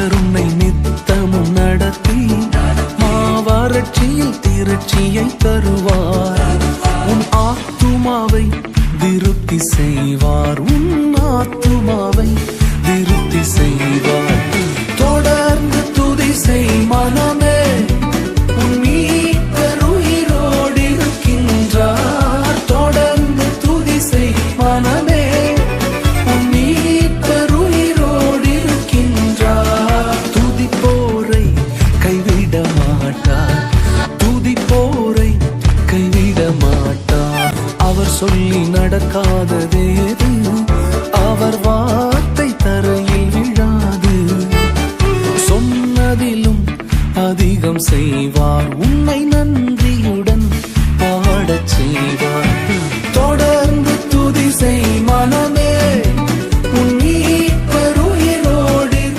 கர்த்தர் உன்னை நித்தமும் நடத்தி மாவாரட்சியில் திரட்சியை தருவார். உன் ஆத்துமாவை திருப்தி செய்வார். உன் அவர் சொல்லி நடக்காததேது அவர் வார்த்தை தரையில் விழாது. சொன்னதிலும் அதிகம் செய்வார் உன்னை